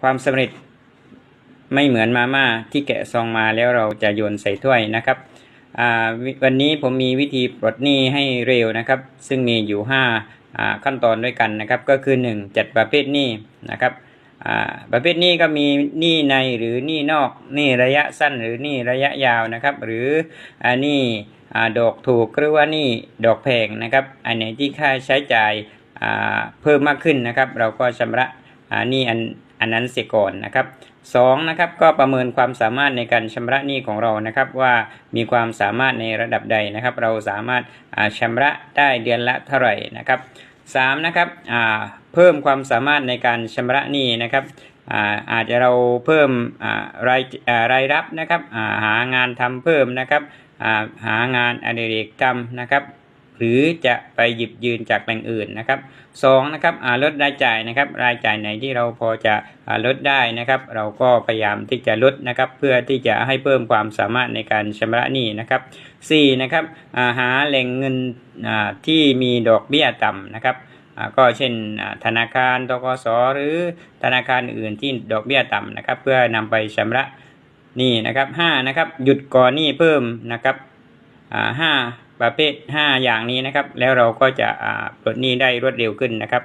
ความสำเร็จไม่เหมือนมาม่าที่แกะซองมาแล้วเราจะโยนใส่ถ้วยนะครับวันนี้ผมมีวิธีปลดหนี้ให้เร็วนะครับ ซึ่งมีอยู่5อ่าขั้นตอนด้วยกันนะครับ ก็คือ 1 จัดประเภทหนี้นะครับประเภทหนี้ก็มีหนี้ในหรือหนี้นอกหนี้ระยะสั้นหรือหนี้ระยะยาวนะครับ หรือหนี้อ่ดอกถูกหรือว่าหนี้ดอกแพงนะครับ อันไหนที่ค่าใช้จ่ายเพิ่มมากขึ้นนะครับ เราก็ชำระหนี้อัน อันนั้นเสียก่อนนะครับสองนะครับก็ประเมินความสามารถในการชำระหนี้ของเรานะครับ ว่ามีความสามารถในระดับใดนะครับ เราสามารถอ่าชำระได้เดือนละเท่าไหร่นะครับสามนะครับเพิ่มความสามารถในการชำระหนี้นะครับอาอาจจะเราเพิ่มรายรายรับนะครับาหางานทำเพิ่มนะครับาหางานอดิเรกทำนะครับ หรือจะไปหยิบยืนจากแหล่งอื่นนะครับสองนะครับลดรายจ่ายนะครับ รายจ่ายไหนที่เราพอจะลดได้นะครับ เราก็พยายามที่จะลดนะครับ เพื่อที่จะให้เพิ่มความสามารถในการชำระหนี้นะครับสี่นะครับหาแหล่งเงินที่มีดอกเบี้ยต่ำนะครับก็เช่นธนาคารตกสหรือธนาคารอื่นที่ดอกเบี้ยต่ำนะครับ เพื่อนำไปชำระหนี้นะครับห้านะครับหยุดก่อนหนี้เพิ่มนะครับห้า ประเภท 5 อย่างนี้นะครับ แล้วเราก็จะปลดหนี้ได้รวดเร็วขึ้นนะครับ